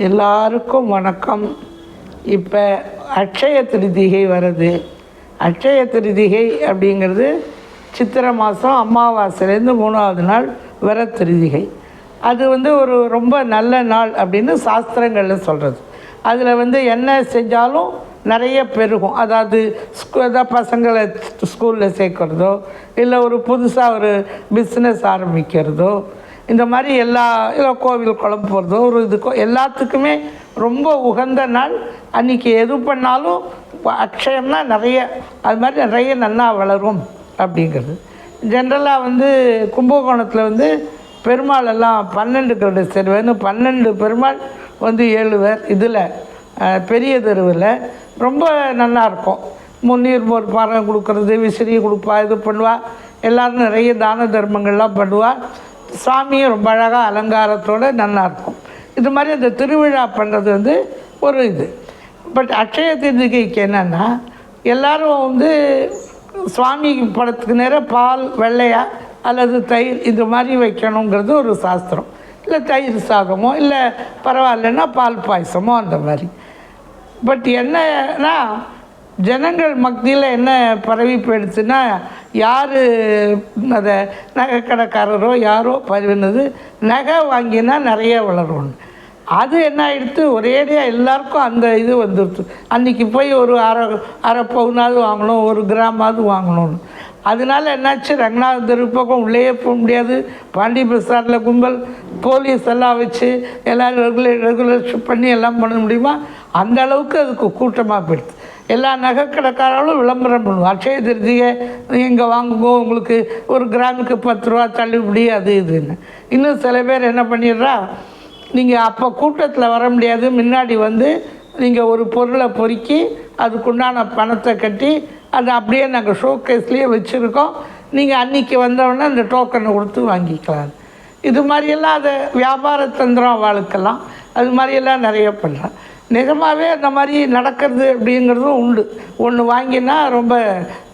எல்லாருக்கும் வணக்கம். இப்போ அட்சய திருதிகை வருது அட்சய திருதிகை அப்படிங்கிறது சித்திரை மாதம் அமாவாசையிலேருந்து மூணாவது நாள் வர திருதிகை. அது வந்து ஒரு ரொம்ப நல்ல நாள் அப்படின்னு சாஸ்திரங்களில் சொல்கிறது அதில் வந்து என்ன செஞ்சாலும் நிறைய பெருகும். அதாவது ஸ்கூ ஏதாவது பசங்களை ஸ்கூலில் சேர்க்குறதோ இல்லை ஒரு புதுசாக ஒரு பிஸ்னஸ் ஆரம்பிக்கிறதோ இந்த மாதிரி எல்லா இல்லை கோவில் குழம்பு போகிறதோ ஒரு இதுக்கோ எல்லாத்துக்குமே ரொம்ப உகந்த நாள். அன்றைக்கி எது பண்ணாலும் அக்ஷயம்னா நிறைய அது மாதிரி நிறைய நன்னா வளரும் அப்படிங்கிறது. ஜென்ரலாக வந்து கும்பகோணத்தில் வந்து பெருமாள் எல்லாம் பன்னெண்டு கருடு செருவேன்னு பன்னெண்டு பெருமாள் வந்து ஏழு பேர் இதில் பெரிய தெருவில். ரொம்ப நல்லா இருக்கும். முன்னீர் மோர் பாரம் கொடுக்கறது விசிறி கொடுப்பா இது பண்ணுவா. எல்லோரும் நிறைய தான தர்மங்கள்லாம் பண்ணுவாள் சாமியும் ரொம்ப அழகாக அலங்காரத்தோடு நல்லா இருக்கும். இது மாதிரி அந்த திருவிழா பண்ணுறது வந்து ஒரு இது. பட் அக்ஷய திருதிகைக்கு என்னென்னா எல்லாரும் வந்து சுவாமி படத்துக்கு நேராக பால் வெள்ளையா அல்லது தயிர் இது மாதிரி வைக்கணுங்கிறது ஒரு சாஸ்திரம். இல்லை தயிர் சாதமோ இல்லை பரவாயில்லன்னா பால் பாயசமோ அந்த மாதிரி. பட் என்னன்னா ஜனங்கள் மத்தியில் என்ன பரவி போயிடுச்சுன்னா யார் அதை நகை கடைக்காரரோ யாரோ பதிவினது நகை வாங்கினா நிறைய வளரும்னு அது என்ன ஆகிடுத்து ஒரேடியாக எல்லாருக்கும் அந்த இது வந்துடுச்சு அன்றைக்கி போய் ஒரு அரை அரை பவுனாவது வாங்கணும் ஒரு கிராமாவது வாங்கணும்னு. அதனால என்னாச்சு ரங்கநாத தெரு பக்கம் உள்ளேயே போக முடியாது. பாண்டி பிரசாரில் கும்பல் போலீஸ் எல்லாம் வச்சு எல்லாம் ரெகுலேட் ரெகுலேட் பண்ணி எல்லாம் பண்ண முடியுமா? அந்த அளவுக்கு அதுக்கு கூட்டமாக போயிடுது எல்லா நகைக்கடைக்காரர்களும் விளம்பரம் பண்ணுவோம் அட்சய திருதியை இங்கே வாங்குங்க உங்களுக்கு ஒரு கிராமுக்கு பத்து ரூபா தள்ளுபடி அது இதுன்னு. இன்னும் சில பேர் என்ன பண்ணிடுறா நீங்கள் அப்போ கூட்டத்தில் வர முடியாது முன்னாடி வந்து நீங்கள் ஒரு பொருளை பொறுக்கி அதுக்குண்டான பணத்தை கட்டி அதை அப்படியே நாங்கள் ஷோகேஸ்லேயே வச்சுருக்கோம். நீங்கள் அன்றைக்கி வந்தவுடனே அந்த டோக்கனை கொடுத்து வாங்கிக்கலாம். இது மாதிரியெல்லாம் அதை வியாபார தந்திரம் அவளுக்கெல்லாம் அது மாதிரியெல்லாம் நிறைய பண்ணுறேன் நிஜமாகவே அந்த மாதிரி நடக்கிறது அப்படிங்கிறதும் உண்டு. ஒன்று வாங்கினா ரொம்ப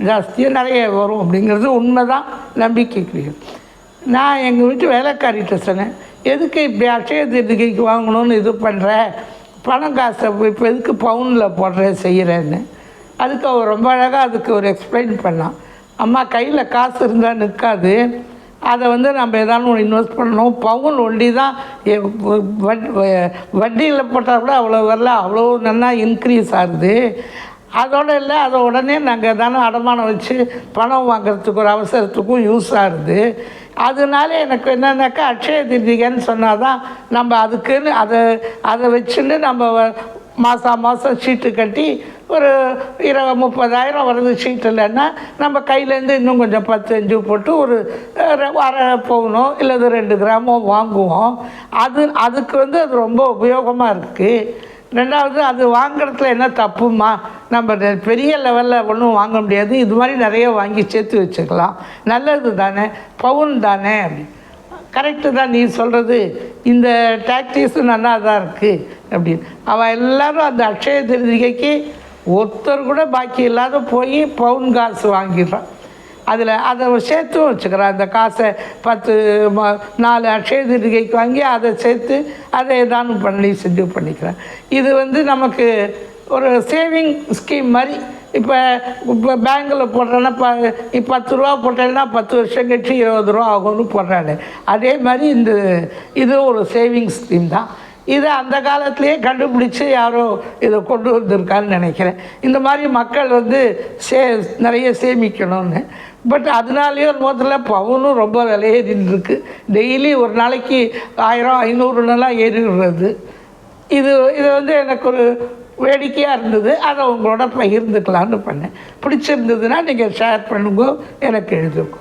ஜாஸ்தியாக நிறைய வரும் அப்படிங்கிறது உண்மை தான் நம்பிக்கைக்குரியது நான் எங்கள் வீட்டு வேலைக்காரிகிட்ட சொன்னேன் எதுக்கு இப்படி அட்சய திருக்கைக்கு வாங்கணும்னு இது பண்ணுற பணம் காசை இப்போ எதுக்கு பவுனில் போடுற செய்கிறேன்னு அதுக்கு அவர் ரொம்ப அழகாக அதுக்கு ஒரு எக்ஸ்பிளைன் பண்ணான் அம்மா கையில் காசு இருந்தால் நிற்காது அதை வந்து நம்ம ஏதாவது ஒன்று இன்வெஸ்ட் பண்ணணும். பவுன் ஒண்டி தான் எ- வ- வட்டியில் போட்டால் கூட அவ்வளோ வரல அவ்வளோ நல்லா இன்க்ரீஸ் ஆகுது. அதோடு இல்லை அதை உடனே நாங்கள் தானே அடமானம் வச்சு பணம் வாங்குறதுக்கு ஒரு அவசரத்துக்கும் யூஸ் ஆகுது. அதனால எனக்கு என்னென்னாக்கா அக்ஷய திருதிகைன்னு சொன்னால் தான் நம்ம அதுக்குன்னு அதை அதை வச்சுன்னு நம்ம வ- மாதம் மாதம் சீட்டு கட்டி ஒரு இருபது முப்பதாயிரம் வருது சீட்டு இல்லைன்னா நம்ம கையிலேருந்து இன்னும் கொஞ்சம் பத்து அஞ்சு போட்டு ஒரு அரை பவுனோ இல்லது ரெண்டு கிராமோ வாங்குவோம். அது அதுக்கு வந்து அது ரொம்ப உபயோகமாக இருக்குது ரெண்டாவது அது வாங்குறதுல என்ன தப்புமா? நம்ம பெரிய லெவலில் ஒன்றும் வாங்க முடியாது. இது மாதிரி நிறைய வாங்கி சேர்த்து வச்சுக்கலாம். நல்லது தானே? பவுன் தானே? அப்படி கரெக்டு தான் நீ சொல்கிறது இந்த டாக்டிஸும் நல்லா தான் இருக்குது அப்படின்னு. அவள் எல்லோரும் அந்த அக்ஷய திருதிகைக்கு ஒருத்தர் கூட பாக்கி இல்லாத போய் பவுன் காசு வாங்கிடுறான் அதில் அதை சேர்த்தும் வச்சுக்கிறான் அந்த காசை பத்து நாலு அக்ஷய திருதிகைக்கு வாங்கி அதை சேர்த்து அதை ஏதாவது பண்ணி செஞ்சு பண்ணிக்கிறேன் இது வந்து நமக்கு ஒரு சேவிங் ஸ்கீம் மாதிரி இப்போ இப்போ பேங்கில் போடுறேன்னா ப இப்போ பத்து ரூபா போட்டேன்னா பத்து வருஷம் கழிச்சு இருபது ரூபா ஆகும்னு போடுறாங்க அதே மாதிரி இந்த இது ஒரு சேவிங்ஸ் ஸ்கீம் தான். இதை அந்த காலத்திலேயே கண்டுபிடிச்சி யாரோ இதை கொண்டு வந்திருக்கான்னு நினைக்கிறேன். இந்த மாதிரி மக்கள் வந்து சே நிறைய சேமிக்கணும்னு. பட் அதனாலேயே ஒரு முதல்ல பவுனும் ரொம்ப விலையேறின்னு டெய்லி ஒரு நாளைக்கு ஆயிரம் ஐநூறுன்னெல்லாம் ஏறிடுறது. இது இது வந்து எனக்கு ஒரு வேடிக்கையாக இருந்தது. அதை உங்களோட பகிர்ந்துக்கலான்னு பண்ணேன். பிடிச்சிருந்ததுன்னா நீங்கள் ஷேர் பண்ணுங்க எனக்கு எழுதுங்க.